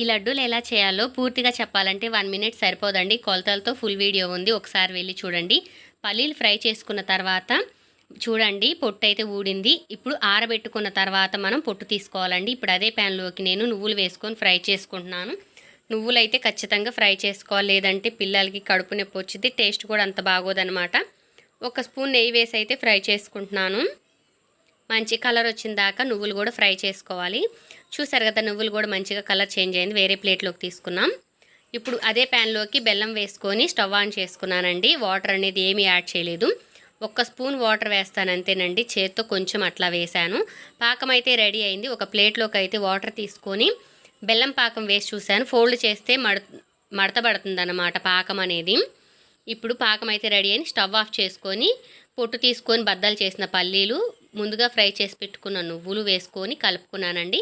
ఈ లడ్డూలు ఎలా చేయాలో పూర్తిగా చెప్పాలంటే వన్ మినిట్ సరిపోదండి. కొలతలతో ఫుల్ వీడియో ఉంది. ఒకసారి వెళ్ళి చూడండి. పల్లీలు ఫ్రై చేసుకున్న తర్వాత చూడండి పొట్టు అయితే ఊడింది. ఇప్పుడు ఆరబెట్టుకున్న తర్వాత మనం పొట్టు తీసుకోవాలండి. ఇప్పుడు అదే ప్యాన్లోకి నేను నువ్వులు వేసుకొని ఫ్రై చేసుకుంటున్నాను. నువ్వులు అయితే ఖచ్చితంగా ఫ్రై చేసుకోవాలి. లేదంటే పిల్లలకి కడుపు నొప్పి వచ్చింది టేస్ట్ కూడా అంత బాగోదనమాట ఒక స్పూన్ నెయ్యి వేసి అయితే ఫ్రై చేసుకుంటున్నాను. మంచి కలర్ వచ్చిన దాకా నువ్వులు కూడా ఫ్రై చేసుకోవాలి. చూసారు కదా నువ్వులు కూడా మంచిగా కలర్ చేంజ్ అయింది. వేరే ప్లేట్లోకి తీసుకున్నాం. ఇప్పుడు అదే ప్యాన్లోకి బెల్లం వేసుకొని స్టవ్ ఆన్ చేసుకున్నానండి. వాటర్ అనేది ఏమీ యాడ్ చేయలేదు. ఒక్క స్పూన్ వాటర్ వేస్తాను అంతేనండి. చేత్తో కొంచెం అట్లా వేశాను. పాకం అయితే రెడీ అయింది. ఒక ప్లేట్లోకి అయితే వాటర్ తీసుకొని బెల్లం పాకం వేసి చూశాను. ఫోల్డ్ చేస్తే మడ మడతబడుతుంది అన్నమాట పాకం అనేది. ఇప్పుడు పాకం అయితే రెడీ అయింది. స్టవ్ ఆఫ్ చేసుకొని పొట్టు తీసుకొని బద్దలు చేసిన పల్లీలు ముందుగా ఫ్రై చేసి పెట్టుకున్న నువ్వులు వేసుకొని కలుపుకున్నానండి.